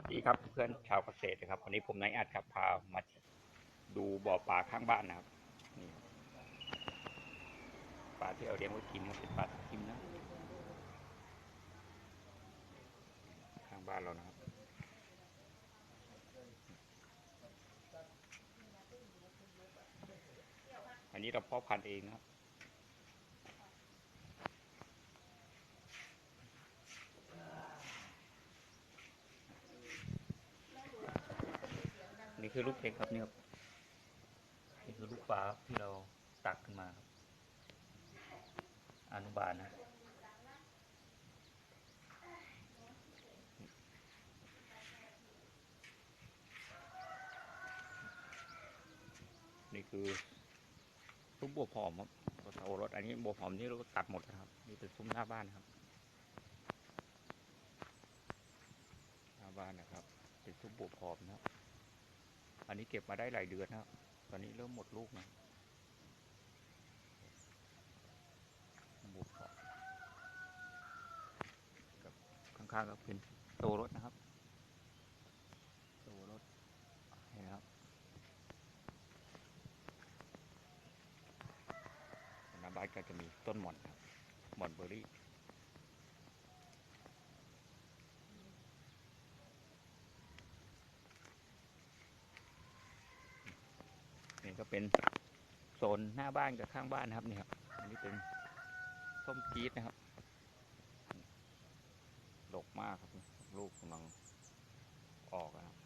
วัสดีครับเพื่อนชาวเกษตรนะครับวันนี้ผมนายอัดครับพามาดูบ่อปลาข้างบ้านนะครับนี่ปลาที่เอาเลี้ยงไว้กินครับเป็นปลาทับทิมนะข้างบ้านเรานะครับอันนี้เราเพาะพันธุ์เองนะครับ นี่คือลูกเห็กครับเนี่ยครับนี่คือลูกปลาครับที่เราตักขึ้นมาครับ อนุบาลนะนี่คือซุ้มบัวผอมครับโอรสอันนี้บัวผอมที่เราตัดหมดนะครับนี่เป็นซุ้มหน้าบ้านนะครับ หน้าบ้านนะครับ เป็นซุ้มบัวผอมนะครับ อันนี้เก็บมาได้หลายเดือนนะครับตอนนี้เริ่มหมดลูกนะบุกเกาะกับข้างๆก็เป็นโตรถนะครับ โตรถนี่นะครับหน้าบ้านก็จะมีต้นหม่อนครับหม่อนเบอร์รี่ นี่ ก็เป็นโซนหน้าบ้านกับข้างบ้านนะครับนี่ครับอันนี้เป็นส้มจี๊ดนะครับดกมากครับลูกกำลังออกนะครับ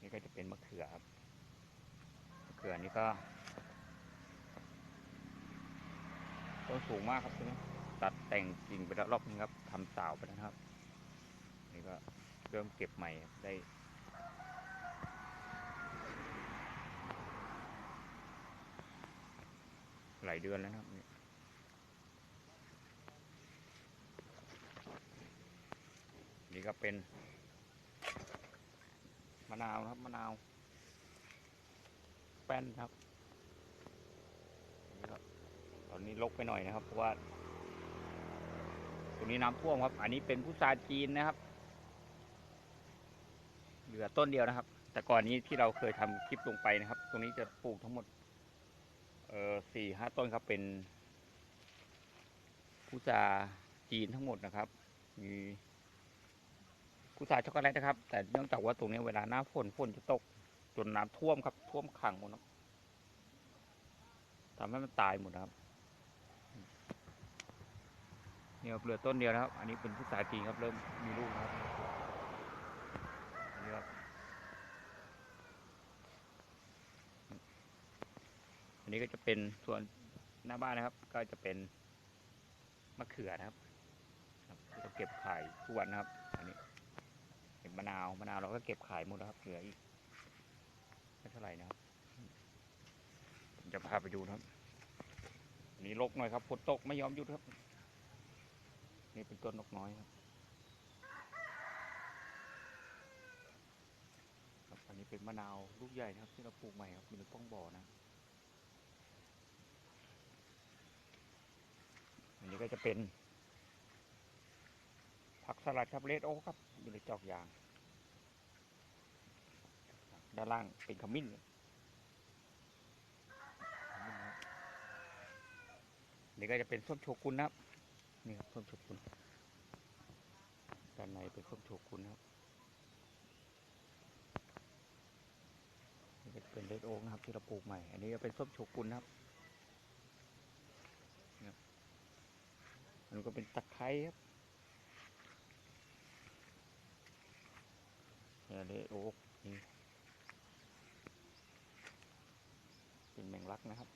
นี่ก็จะเป็นมะเขือครับมะเขือนี่ก็ต้นสูงมากครับตรงนี้ตัดแต่งกิ่งไปแล้วรอบนึงครับทำสาวไปแล้วนะครับ นี่ก็เริ่มเก็บใหม่ได้ หลายเดือนแล้วนะครับนี่ก็เป็น มะนาวนะครับมะนาว แป้นครับนี่ครับ ตอนนี้ลกไปหน่อยนะครับเพราะว่าตรงนี้น้ำท่วมครับ อันนี้เป็นพุทราจีนนะครับ เหลือต้นเดียวนะครับ แต่ก่อนนี้ที่เราเคยทำคลิปลงไปนะครับ ตรงนี้จะปลูกทั้งหมด เออสี่ห้าต้นครับเป็นพุทราจีนทั้งหมดนะครับ มีพุทราช็อกโกแลตนะครับ แต่เนื่องจากว่าตรงนี้เวลาหน้าฝนฝนจะตกจนน้ำท่วมครับ ท่วมขังหมดครับทำให้มันตายหมดนะครับเนี่ครับเหลือต้นเดียวนะครับ อันนี้เป็นพุทราจีนครับเริ่มมีลูกนะครับอันนี้ครับ อันนี้ก็จะเป็นส่วนหน้าบ้านนะครับ ก็จะเป็นมะเขือนะครับครับที่เราเก็บขายทุกวันนะครับ อันนี้เห็นมะนาวมะนาวเราก็เก็บขายหมดแล้วครับ เหลืออีกไม่เท่าไหร่นะครับผมจะพาไปดูนะครับอันนี้รกหน่อยครับฝนตกไม่ยอมหยุดครับ นี่เป็นต้นนกน้อยครับครับ อันนี้เป็นมะนาวลูกใหญ่นะครับ ที่เราปลูกใหม่ครับมีในป้องบ่อนะ นนี้ก็จะเป็น ผักสลัดครับเลดโอครับ อยู่ในจอกยาง ด้านล่างเป็นขมิ้นอันนี้ก็จะเป็นส้มโชกุนนะครับ นี่ครับส้มโชกุนด้านในเป็นส้มโชกุนนะครับนี่ก็เป็นเลดโอ๊กนะครับที่เราปลูกใหม่ อันนี้ก็เป็นส้มโชกุนนะครับ มันก็เป็นตะไคร้ครับเนี่ยเลยโอ้นี่เป็นแมงลักนะครับ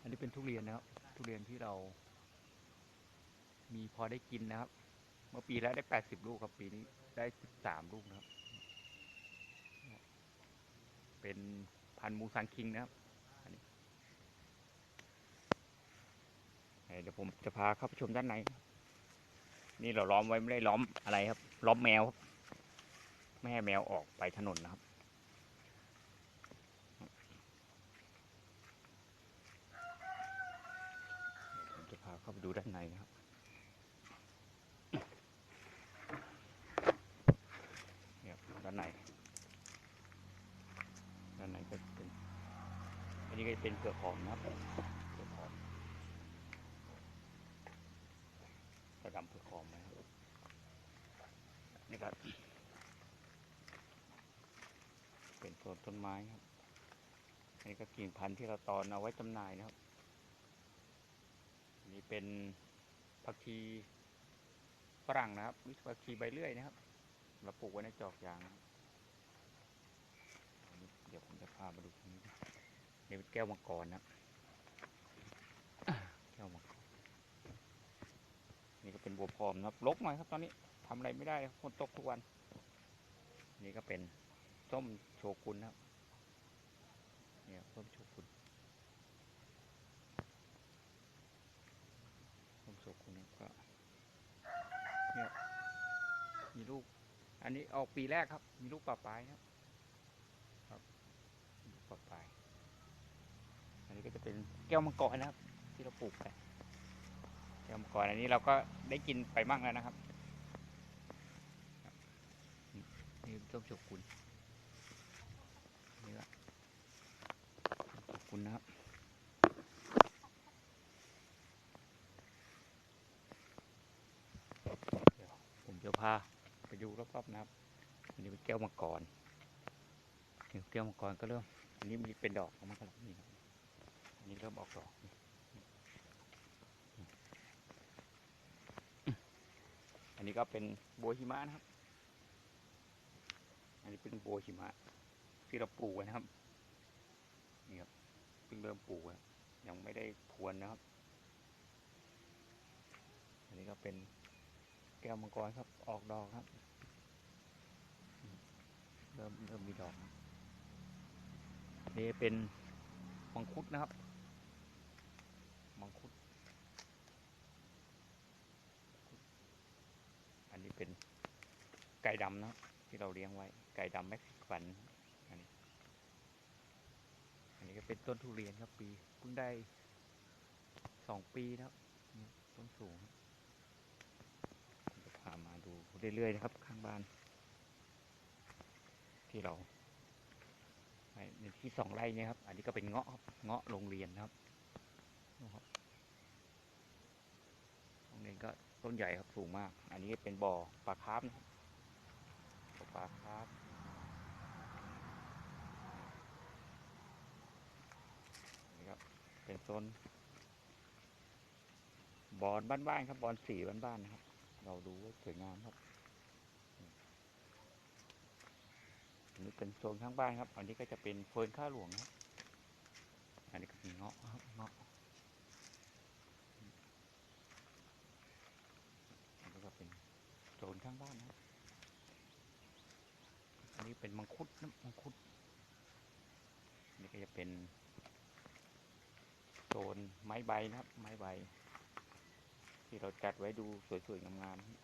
อันนี้เป็นทุเรียนนะครับ ทุเรียนที่เรา มีพอได้กินนะครับ เมื่อปีแล้วได้แปดสิบลูกครับปีนี้ได้สิบสามลูกนะครับ เป็นพันธุ์มูซังคิงนะครับ เดี๋ยวผมจะพาเข้าไปชมด้านใน นี่เราล้อมไว้ไม่ได้ล้อมอะไรครับ ล้อมแมวครับไม่ให้แมวออกไปถนนนะครับ ผมจะพาเข้าไปดูด้านในนะครับด้านใน ด้านในก็เป็น อันนี้ก็จะเป็นเปลือกหอมนะครับเปลือกหอม กระดำเปลือกหอมนะครับนี่ก็เป็นส่วนต้นไม้ครับอันนี้ก็กิ่งพันธุ์ที่เราตอนเอาไว้จำหน่ายนะครับนนี้เป็นผักชีฝรั่งนะครับหรือผักชีใบเลื่อยนะครับ เราปลูกไว้ในจอกยางนะเดี๋ยวผมจะพามาดูตรงนี้นี่เป็นแก้วมังกรนะ แก้วมังกร นี่ก็เป็นบัวพรอมนะครับรกหน่อยครับตอนนี้ทำอะไรไม่ได้ครับฝนตกทุกวัน นี่ก็เป็นส้มโชกุนนะครับ เนี่ยส้มโชกุนส้มโชกุนก็เนี่ยมีลูก อันนี้ออกปีแรกครับ มีลูกปลาปลายครับ ครับลูกปลาปลาย อันนี้ก็จะเป็นแก้วมังกรนะครับ ที่เราปลูกไป แก้วมังกรอันนี้เราก็ได้กินไปมั่งแล้วนะครับนี่ส้มโชกุนนี่ละขอบคุณนะครับเดี๋ยวผมจะพาไปดูรอบๆนะครับอันนี้เป็นแก้วมังกรนี่แก้วมังกรก็เริ่มอันนี้มีเป็นดอกของมันก็แล้วนี่อันนี้เริ่มออกดอกนี่ นนี้ก็เป็นโบหิมะนะครับ อันนี้เป็นโบหิมะที่เราปลูกนะครับ นี่ครับเพิ่งเริ่มปลูกยังไม่ได้พรวนนะครับ อันนี้ก็เป็นแก้วมังกรครับ ออกดอกครับ เริ่มเริ่มมีดอกนี่เป็นมังคุดนะครับ มังคุด อันนี้เป็นไก่ดำนะที่เราเลี้ยงไว้ ไก่ดำเม็กซิกันอันนี้ อันนี้ก็เป็นต้นทุเรียนครับปีเพิ่งได้สองปีแล้วนี่ต้นสูงจะพามาดูเรื่อยๆนะครับ ข้างบ้าน ที่เราไว้ในที่สองไร่เนี่ยครับ อันนี้ก็เป็นเงาะครับเงาะโรงเรียนครับนะครับโรงเรียนก็ ต้นใหญ่ครับสูงมาก อันนี้เป็นบ่อปลาคาร์ฟนะครับบ่อปลาคาร์ฟนี่ครับเป็นโซนบอนบ้านๆครับบอนสีบ้านๆนะครับ เราดูว่าสวยงามครับอันนี้เป็นโซนข้างบ้านครับ อันนี้ก็จะเป็นเฟิร์นข้าหลวงครับ อันนี้ก็เป็นเงาะครับเงาะอันนี้ก็เป็น โซนข้างบ้านนะอันนี้เป็นมังคุดนะมังคุด นี่ก็จะเป็นโซนไม้ใบนะครับ ไม้ใบ ที่เราจัดไว้ดูสวยๆงามๆนะ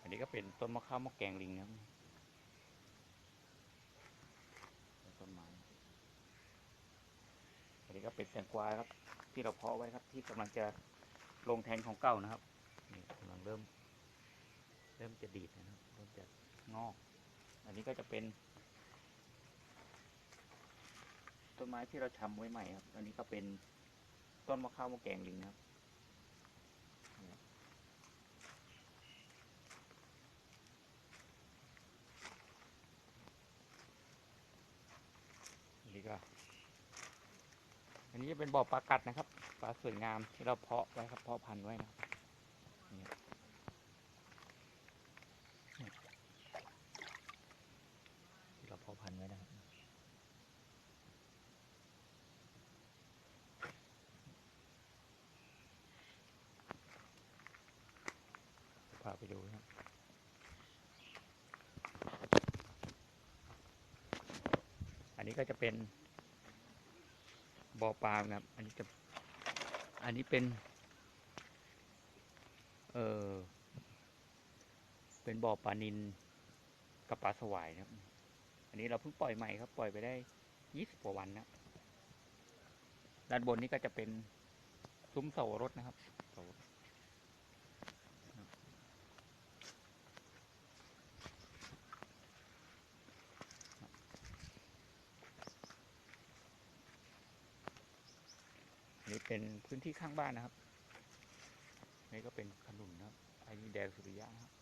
อันนี้ก็เป็นต้นมะข้าวมะแกงลิงนะครับเป็นต้นไม้อันนี้ก็ เป็นแตงกวาครับ ที่เราเพาะไว้ครับ ที่กำลังจะลงแทนของเก่านะครับนี่กำลังเริ่ม เริ่มจะดีดนะครับเริ่มจะงอก อันนี้ก็จะเป็น ต้นไม้ที่เราชำไว้ใหม่ครับ อันนี้ก็เป็นต้นมะข้าวมะแกงลิงครับนี่ครับอันนี้ก็ อันนี้จะ เป็นบ่อปลากัดนะครับปลาสวยงามที่เราเพาะไว้ครับเพาะพันธุ์ไว้นะครับที่เราเพาะพันธุ์ไว้นะครับพาไปดูนะครับอันนี้ก็จะเป็น บ่อปลานะครับ อันนี้จะ อันนี้เป็น เออเป็นบ่อปลานินกับปลาสวายนะครับ อันนี้เราเพิ่งปล่อยใหม่ครับ ปล่อยไปได้ยี่สิบกว่าวันนะ ด้านบนนี้ก็จะเป็นซุ้มเสารถนะครับเสารถครับอันนี่ เป็นพื้นที่ข้างบ้านนะครับ นี่ก็เป็นขนุนนะครับ อันนี้แดงสุริยะนะครับ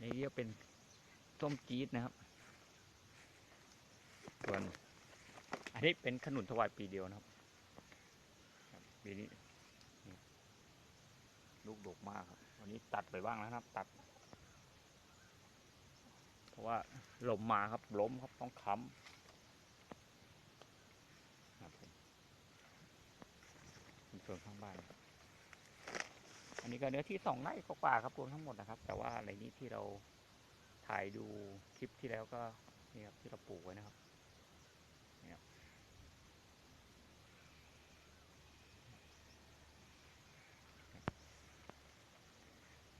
นี่ก็เป็นส้มจี๊ดนะครับ ส่วนอันนี้เป็นขนุนถวายปีเดียวนะครับปีนี้ลูกดกมากครับวันนี้ตัดไปบ้างแล้วนะครับ ตัด เพราะว่าลมมาครับล้มครับต้องค้ำ ครับผมเป็นส่วนข้างบ้านครับ อันนี้ก็เนื้อที่สองไร่กว่าครับรวมทั้งหมดนะครับ แต่ว่าอะไรนี้ที่เราถ่ายดูคลิปที่แล้วก็นี่ครับที่เราปลูกไว้นะครับ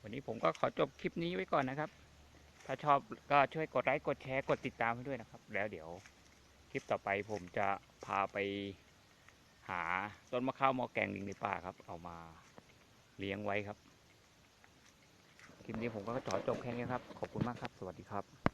วันนี้ผมก็ขอจบคลิปนี้ไว้ก่อนนะครับ ถ้าชอบก็ช่วยกดไลค์กดแชร์กดติดตามให้ด้วยนะครับ แล้วเดี๋ยว คลิปต่อไปผมจะพาไปหาต้นมะข้าวมอแกงลิงในป่าครับ เอามาเลี้ยงไว้ครับ คลิปนี้ผมก็ขอจบแค่นี้ครับ ขอบคุณมากครับ สวัสดีครับ